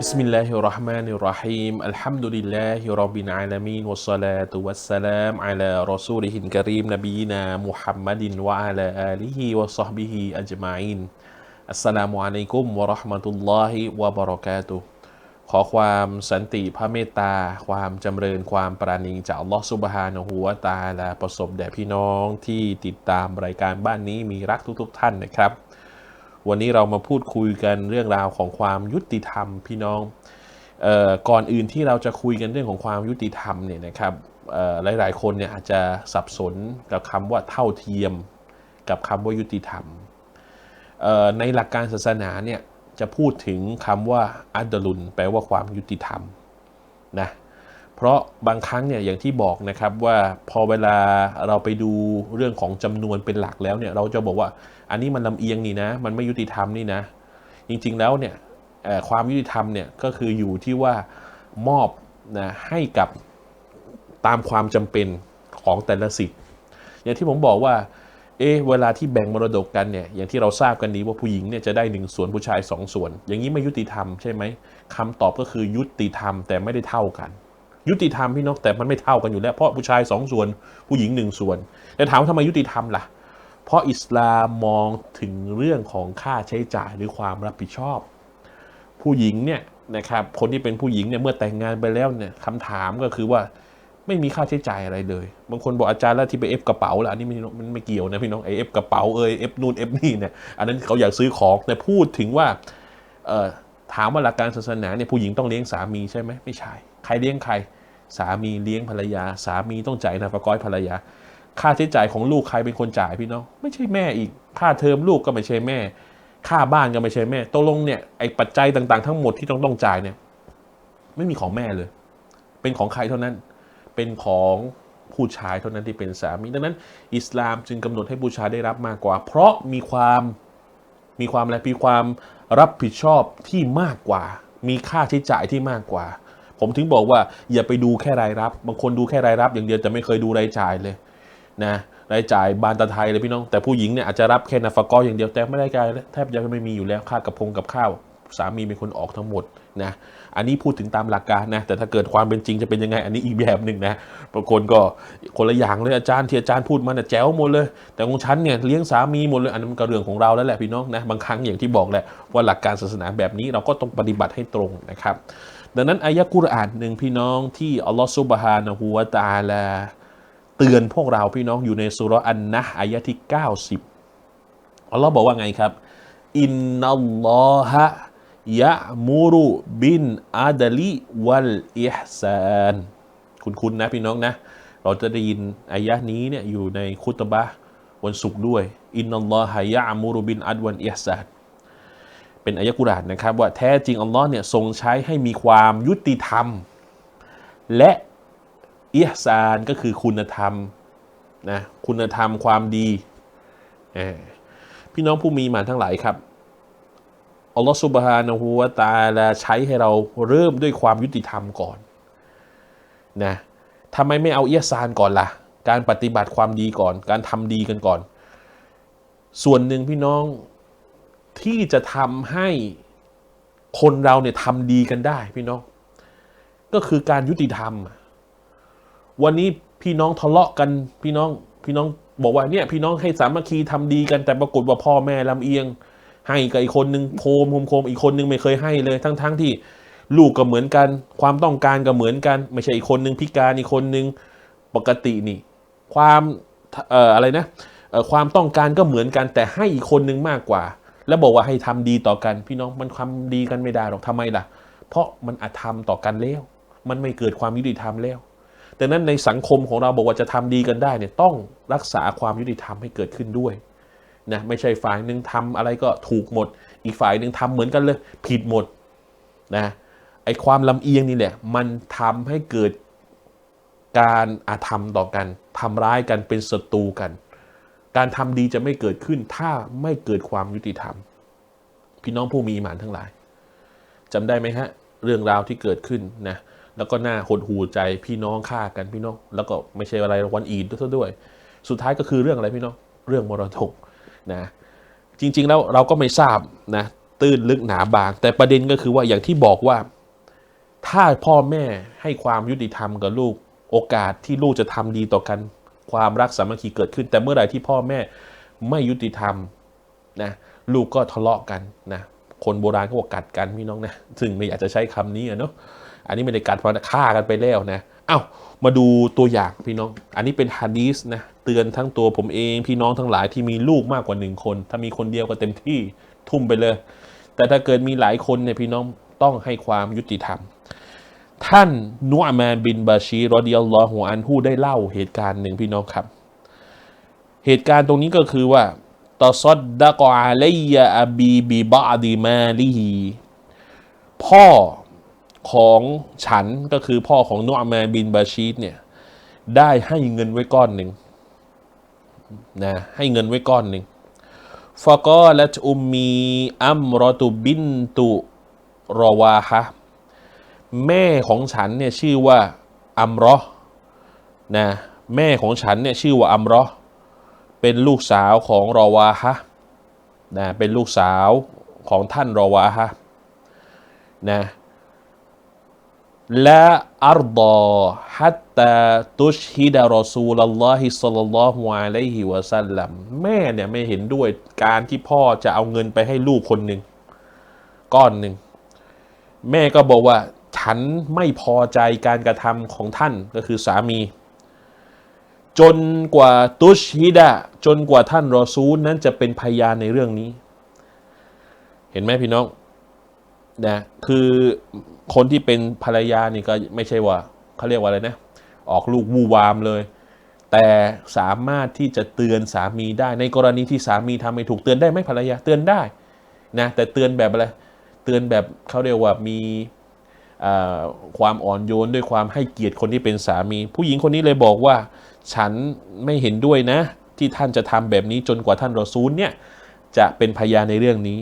بسم الله الرحمن الرحيم الحمد لله رب العالمين والصلاة والسلام على رسوله الكريم نبينا محمد وعلى آله وصحبه أجمعين السلام عليكم ورحمة الله وبركاته ขอความสันติพระเมตตา ความจำเริญความปราณีจากอัลลอฮฺซุบฮานะฮูวะตะอาลาประสบแด่พี่น้องที่ติดตามรายการบ้านนี้มีรักทุกๆท่านนะครับ วันนี้เรามาพูดคุยกันเรื่องราวของความยุติธรรมพี่น้องออก่อนอื่นที่เราจะคุยกันเรื่องของความยุติธรรมเนี่ยนะครับเอ่อหลายๆ คนเนี่ยอาจจะสับสนกับคำว่าเท่าเทียม กับคำว่ายุติธรรมในหลักการศาสนาเนี่ยจะพูดถึงคำว่าอัดลุนแปลว่าความยุติธรรมนะ เพราะบางครั้งเนี่ยอย่างที่บอกนะครับว่าพอเวลาเราไปดูเรื่องของจำนวนเป็นหลักแล้วเนี่ยเราจะบอกว่าอันนี้มันลำเอียงนี่นะ มันไม่ยุติธรรมนี่นะ จริงๆแล้วเนี่ยความยุติธรรมเนี่ยก็คืออยู่ที่ว่ามอบนะให้กับตามความจำเป็นของแต่ละสิทธิ์อย่างที่ผมบอกว่าเอ๊เวลาที่แบ่งมรดกกันเนี่ยอย่างที่เราทราบกันดีว่าผู้หญิงเนี่ยจะได้หนึ่งส่วนผู้ชายสองส่วน อย่างนี้ไม่ยุติธรรมใช่ไหมคำตอบก็คือยุติธรรมแต่ไม่ได้เท่ากัน ยุติธรรมพี่น้องแต่มันไม่เท่ากันอยู่แล้ว เพราะผู้ชายสองส่วนผู้หญิงหนึ่งส่วน แต่ถามว่าทำไมยุติธรรมล่ะ เพราะอิสลามมองถึงเรื่องของค่าใช้จ่ายหรือความรับผิดชอบ ผู้หญิงเนี่ยนะครับคนที่เป็นผู้หญิงเนี่ยเมื่อแต่งงานไปแล้วเนี่ยคำถามก็คือว่าไม่มีค่าใช้จ่ายอะไรเลย บางคนบอกอาจารย์แล้วที่ไปเอฟกระเป๋าล่ะอันนี้มันไม่เกี่ยวนะพี่น้องไอเอฟกระเป๋าเอยเอฟนู่นเอฟนี่เนี่ยอันนั้นเขาอยากซื้อของแต่พูดถึงว่าถามว่าหลักการศาสนาเนี่ยผู้หญิงต้องเลี้ยงสามีใช่ไหมไม่ใช่ รเลี้ยงใคร สามีเลี้ยงภรรยา สามีต้องจ่ายนาฟก้อยภรรยา ค่าใช้จ่ายของลูกใครเป็นคนจ่ายพี่น้อง ไม่ใช่แม่อีก ค่าเทอมลูกก็ไม่ใช่แม่ ค่าบ้านก็ไม่ใช่แม่ตกลงเนี่ยไอ้ปัจจัยต่างๆ ทั้งหมดที่ต้องต้องจ่ายเนี่ย ไม่มีของแม่เลย เป็นของใครเท่านั้น เป็นของผู้ชายเท่านั้นที่เป็นสามีดังนั้น อิสลามจึงกำหนดให้ผู้ชายได้รับมากกว่า เพราะมีความมีความอะไรมีความรับผิดชอบที่มากกว่า มีค่าใช้จ่ายที่มากกว่า ผมถึงบอกว่าอย่าไปดูแค่รายรับ บางคนดูแค่รายรับ อย่างเดียวแต่ไม่เคยดูรายจ่ายเลยนะรายจ่ายบานตะไทยเลยพี่น้องแต่ผู้หญิงเนี่ยอาจจะรับแค่นาฟกออย่างเดียวแต่ไม่ได้จ่ายแทบจะไม่มีอยู่แล้วค่ากับพงกับข้าวสามีเป็นคนออกทั้งหมดนะอันนี้พูดถึงตามหลักการนะแต่ถ้าเกิดความเป็นจริงจะเป็นยังไง อันนี้อีกแบบหนึ่งนะบางคนก็คนละอย่างเลยอาจารย์ที่อาจารย์พูดมาเนี่ยแจ๋วหมดเลย แต่ของฉันเนี่ยเลี้ยงสามีหมดเลยอันนั้มันก็เรื่องของเราแล้วแหละพี่น้องนะบางครั้งอย่างที่บอกแหละว่าหลักการศาสนาแบบนี้เราก็ต้องปฏิบัติให้ตรงนะครับ ดังนั้นอายะกุรอานหนึ่งพี่น้องที่อัลลอฮฺซุบฮานะฮูวะตาลา เตือนพวกเราพี่น้องอยู่ในสุรอันนะอายะที่ 90 อัลลอฮ์บอกว่าไงครับ อินนัลลอฮะยะมูรุบินอาดลิวัลอิฮซานคุณคุณนะพี่น้องนะ เราจะได้ยินอายะนี้เนี่ยอยู่ในคุตบะวันศุกร์ด้วย อินนัลลอฮะยะมูรุบินอัดวันอิฮซาน เป็นอายะกุรานนะครับ ว่าแท้จริงอัลลอฮ์เนี่ยทรงใช้ให้มีความยุติธรรม และอิฮซานก็คือคุณธรรมนะคุณธรรมความดี พี่น้องผู้มีมาทั้งหลายครับอัลลอฮฺสุบฮานะฮูวะตาลาใช้ให้เราเริ่มด้วยความยุติธรรมก่อนนะทำไมไม่เอาเอิฮซานก่อนล่ะ การปฏิบัติความดีก่อน การทำดีกันก่อน ส่วนหนึ่งพี่น้อง ที่จะทำให้คนเราเนี่ยทำดีกันได้ พี่น้อง ก็คือการยุติธรรม วันนี้พี่น้องทะเลาะกันพี่น้องพี่น้องบอกว่าเนี่ย พี่น้องให้สามัคคีทำดีกันแต่ปรากฏว่าพ่อแม่ลำเอียง ให้กับอีกคนนึงโคมโคมโคมอีกคนนึงไม่เคยให้เลย ทั้งๆทที่ ลูกก็เหมือนกัน ความต้องการก็เหมือนกัน ไม่ใช่อีกคนนึงพิการอีกคนนึงปกตินี่ ความเอ่ออะไรนะความต้องการก็เหมือนกันแต่ให้อีกคนนึงมากกว่า แล้วบอกว่าให้ทำดีต่อกัน พี่น้องมันความดีกันไม่ได้หรอกทำไมล่ะ เพราะมันอาจทำต่อกันแล้วมันไม่เกิดความยุติธรรมแล้วดังนั้นในสังคมของเราบอกว่าจะทำดีกันได้เนี่ยต้องรักษาความยุติธรรมให้เกิดขึ้นด้วยนะไม่ใช่ฝ่ายหนึ่งทำอะไรก็ถูกหมด อีกฝ่ายหนึ่งทำเหมือนกันเลย ผิดหมดนะไอความลำเอียงนี่แหละมันทำให้เกิดการอาธรรมต่อกันทำร้ายกันเป็นศัตรูกัน การทำดีจะไม่เกิดขึ้นถ้าไม่เกิดความยุติธรรม พี่น้องผู้มีอิหมานทั้งหลายจำได้ไหมฮะ เรื่องราวที่เกิดขึ้นนะแล้วก็หน่าหดหูใจพี่น้องฆ่ากันพี่น้อง แล้วก็ไม่ใช่อะไรวันอีดด้วยด้วย สุดท้ายก็คือเรื่องอะไรพี่น้องเรื่องมรดกนะจริง ๆ แล้วเราก็ไม่ทราบนะตื้นลึกหนาบาง แต่ประเด็นก็คือว่าอย่างที่บอกว่า ถ้าพ่อแม่ให้ความยุติธรรมกับลูกโอกาสที่ลูกจะทำดีต่อกัน ความรักสามัคคีเกิดขึ้น แต่เมื่อไหร่ที่พ่อแม่ไม่ยุติธรรมนะลูกก็ทะเลาะกันนะคนโบราณเขาบอกกัดกันพี่น้องนะซึ่งไม่อยากจะใช้คำนี้อะเนาะอันนี้ไม่ได้กัดเพราะฆ่ากันไปแล้วนะเอ้ามาดูตัวอย่างพี่น้อง อันนี้เป็นฮะดีสนะเตือนทั้งตัวผมเองพี่น้องทั้งหลายที่มีลูกมากกว่าหนึ่งคน ถ้ามีคนเดียวก็เต็มที่ทุ่มไปเลย แต่ถ้าเกิดมีหลายคนเนี่ยพี่น้องต้องให้ความยุติธรรม ท่านนุอ์มานบินบาชีรอดิยัลลอฮุอันฮูได้เล่าเหตุการณ์หนึ่งพี่น้องครับ เหตุการณ์ตรงนี้ก็คือว่าตอซอดดะกออาลัยยะอบีบิบาดีมาลิฮีพ่อของฉันก็คือพ่อของนุอ์มานบินบาชีดเนี่ยได้ให้เงินไว้ก้อนหนึ่งนะให้เงินไว้ก้อนหนึ่งฟะกอลัตอุมมีอัมรอตุบินตุรอวาฮะ แม่ของฉันเนี่ยชื่อว่าอัมรอนะแม่ของฉันเนี่ยชื่อว่าอัมรอเป็นลูกสาวของรอวาฮะนะเป็นลูกสาวของท่านรอวาฮะนะและอัรดอฮัตตาตุชฮิดะรอซูลลอฮิสัลลัลลอฮุอะลัยฮิวะสัลลัมแม่เนี่ยไม่เห็นด้วยการที่พ่อจะเอาเงินไปให้ลูกคนหนึ่งก้อนหนึ่ง แม่ก็บอกว่า ฉันไม่พอใจการกระทำของท่านก็คือสามี จนกว่าตุชฮิดะจนกว่าท่านรอซูลนั้นจะเป็นพยานในเรื่องนี้ เห็นไหมพี่น้องนะคือคนที่เป็นภรรยานี่ก็ไม่ใช่ว่าเขาเรียกว่าอะไรนะออกลูกวูวามเลย แต่สามารถที่จะเตือนสามีได้ ในกรณีที่สามีทำไม่ถูกเตือนได้ไหมภรรยาเตือนได้นะแต่เตือนแบบอะไรเตือนแบบเขาเรียกว่ามี ความอ่อนโยนด้วยความให้เกียรติคนที่เป็นสามี ผู้หญิงคนนี้เลยบอกว่า ฉันไม่เห็นด้วยนะ ที่ท่านจะทำแบบนี้จนกว่าท่านรอซูลเนี่ยจะเป็นพยานในเรื่องนี้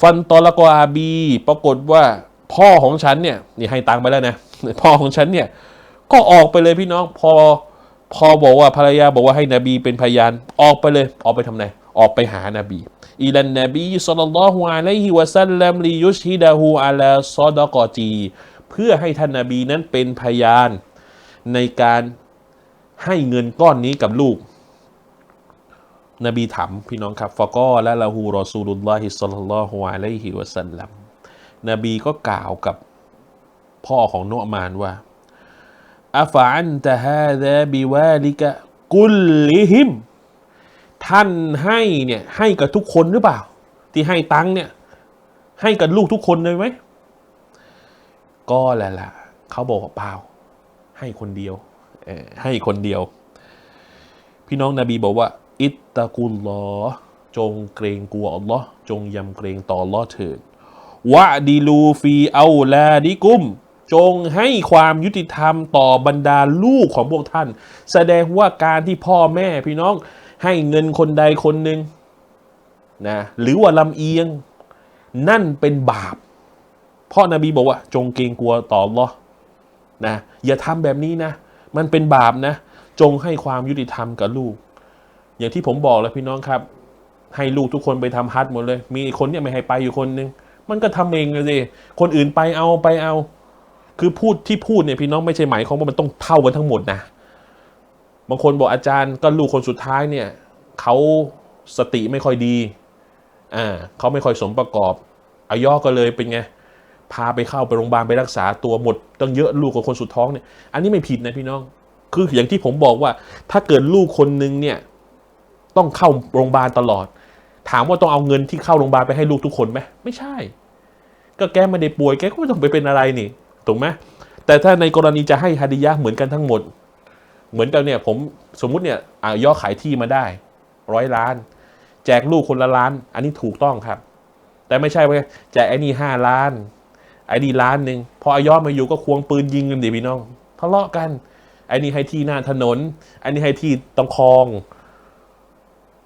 ฟันตอละกออาบี ปรากฏว่าพ่อของฉันเนี่ยนี่ให้ตังไปแล้วนะพ่อของฉันเนี่ยก็ออกไปเลยพี่น้องพอพอบอกว่าภรรยาบอกว่าให้นบีเป็นพยานออกไปเลยออกไปทำไง ออกไปหานบีอิลันนบีสัลลัลลอฮุอะลัยฮิวะสัลลัมลิยุชฮิดะฮูอะลาซอดะกอจีเพื่อให้ท่านนาบีนั้นเป็นพยานในการให้เงินก้อนนี้กับลูก นบีถามพี่น้องครับฟะกอและละฮูรอซูลุลลอฮิสัลลัลลอฮุอะลัยฮิวะสัลลัมนบีก็กล่าวกับพ่อของโนอมานว่าอัฟอันตะฮาดะบิวาลิกะกุลลิฮิม ท่านให้เนี่ยให้กับทุกคนหรือเปล่า ที่ให้ตังค์เนี่ย ให้กับลูกทุกคนเลยไหมก็แหละล่ะเขาบอกว่าเปล่า ให้คนเดียวให้คนเดียว พี่น้องนบีบอกว่า อิตตะกุลลอจงเกรงกลัวอัลลอฮ์จงยำเกรงต่ออัลลอฮ์เถิดวะดีลูฟีเอาลาดิกุม จงให้ความยุติธรรมต่อบรรดาลูกของพวกท่าน แสดงว่าการที่พ่อแม่พี่น้อง ให้เงินคนใดคนหนึ่งนะหรือว่าลำเอียง นั่นเป็นบาปเพราะนบีบอกว่า จงเกรงกลัวต่ออัลลอนะอย่าทำแบบนี้นะ มันเป็นบาปนะ จงให้ความยุติธรรมกับลูก อย่างที่ผมบอกแล้วพี่น้องครับ ให้ลูกทุกคนไปทำฮัทหมดเลย มีคนเนี่ยไม่ให้ไปอยู่คนหนึงมันก็ทำเองเลยสิคนอื่นไปเอาไปเอา คือพูดที่พูดเนี่ยพี่น้องไม่ใช่หมายความว่ามันต้องเท่ากันทั้งหมดนะ บางคนบอกอาจารย์ก็ลูกคนสุดท้ายเนี่ยเขาสติไม่ค่อยดีอ่าเขาไม่ค่อยสมประกอบอายอก็เลยเป็นไงพาไปเข้าไปโรงพยาบาลไปรักษาตัวหมดตั้งเยอะลูกกับคนสุดท้องเนี่ยอันนี้ไม่ผิดนะพี่น้อง คืออย่างที่ผมบอกว่า ถ้าเกิดลูกคนนึงเนี่ยต้องเข้าโรงพยาบาลตลอด ถามว่าต้องเอาเงินที่เข้าโรงพยาบาลไปให้ลูกทุกคนไหมไม่ใช่ ก็แกไม่ได้ป่วยแกก็ไม่ต้องไปเป็นอะไรนี่ถูกไหมแต่ถ้าในกรณีจะให้ฮาดิยะเหมือนกันทั้งหมด เหมือนกันเนี่ยผมสมมุติเนี่ยย่อขายที่มาได้ร้อยล้าน แจกลูกคนละล้าน อันนี้ถูกต้องครับ แต่ไม่ใช่ว่าแจกไอ้นี่ห้าล้าน ไอ้นี่ล้านหนึ่งพออายอมาอยู่ก็ควงปืนยิงกันดิพี่น้องทะเลาะกันไอ้นี่ให้ที่หน้าถนนไอ้นี่ให้ที่ตรงคลอง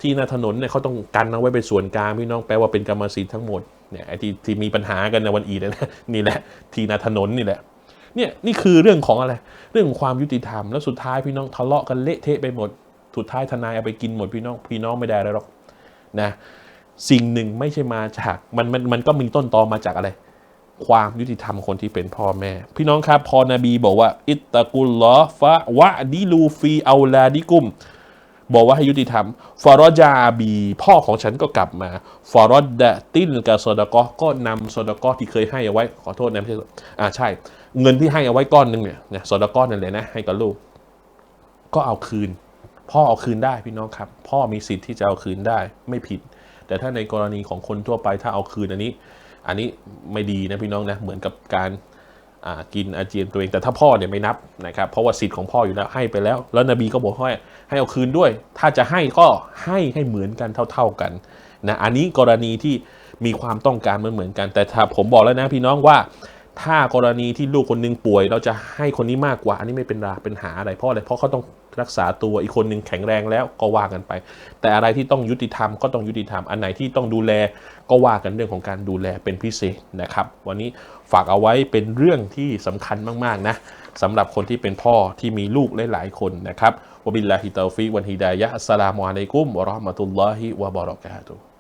ที่หน้าถนนเนี่ยเขาต้องกันเอาไว้เป็นส่วนกลางพี่น้องแปลว่าเป็นกรรมสิทธิ์ทั้งหมดเนี่ยไอ้ที่ที่มีปัญหากันในวันอีนะนี่แหละ ที่หน้าถนนนี่แหละ เนี่ยนี่คือเรื่องของอะไร เรื่องของความยุติธรรมแล้วสุดท้ายพี่น้องทะเลาะกันเละเทะไปหมด สุดท้ายทนายเอาไปกินหมดพี่น้องพี่น้องไม่ได้แล้วหรอกนะสิ่งหนึ่งไม่ใช่มาจากมันมันมันก็มีต้นตอมาจากอะไร ความยุติธรรมคนที่เป็นพ่อแม่ พี่น้องครับพอนบีบอกว่า อิตตะกุลลอฟะวะดิลูฟีเอาลาดิกุม บอกว่าให้ยุติธรรม ฟารอจาบี พ่อของฉันก็กลับมา ฟารอดดะตินกับโซดากอก็นำโซดากอที่เคยให้เอาไว้ ขอโทษนะไม่ใช่อ่าใช่ เงินที่ให้เอาไว้ก้อนหนึ่งเนี่ยเนี่ยโซดากอนั่นแหละนะ ให้กับลูก ก็เอาคืน พ่อเอาคืนได้พี่น้องครับ พ่อมีสิทธิ์ที่จะเอาคืนได้ไม่ผิด แต่ถ้าในกรณีของคนทั่วไปถ้าเอาคืนอันนี้ อันนี้ไม่ดีนะพี่น้องนะ เหมือนกับการ กินอาเจียนตัวเองแต่ถ้าพ่อเนี่ยไม่นับนะครับเพราะว่าสิทธิ์ของพ่ออยู่แล้วให้ไปแล้ว แล้วนบีก็บอกให้ให้เอาคืนด้วย ถ้าจะให้ก็ให้ให้เหมือนกันเท่า ๆกันนะอันนี้กรณีที่มีความต้องการเหมือนเหมือนกัน แต่ถ้าผมบอกแล้วนะพี่น้องว่า ถ้ากรณีที่ลูกคนหนึงป่วย เราจะให้คนนี้มากกว่า อันนี้ไม่เป็นราเป็นหาอะไรเพราะอะไรเพราะเขาต้องรักษาตัวอีกคนหนึ่งแข็งแรงแล้วก็ว่ากันไป แต่อะไรที่ต้องยุติธรรมก็ต้องยุติธรรมอันไหนที่ต้องดูแลก็ว่ากันเรื่องของการดูแลเป็นพิเศษนะครับ วันนี้ฝากเอาไว้เป็นเรื่องที่สำคัญมากๆนะสำหรับคนที่เป็นพ่อที่มีลูกหลายๆคนนะครับวบิลลาฮิตาฟิกวันฮิดายะอัสสลามุอะลัยกุมวะราะห์มะตุลลอฮิวะบะเราะกาตุฮ์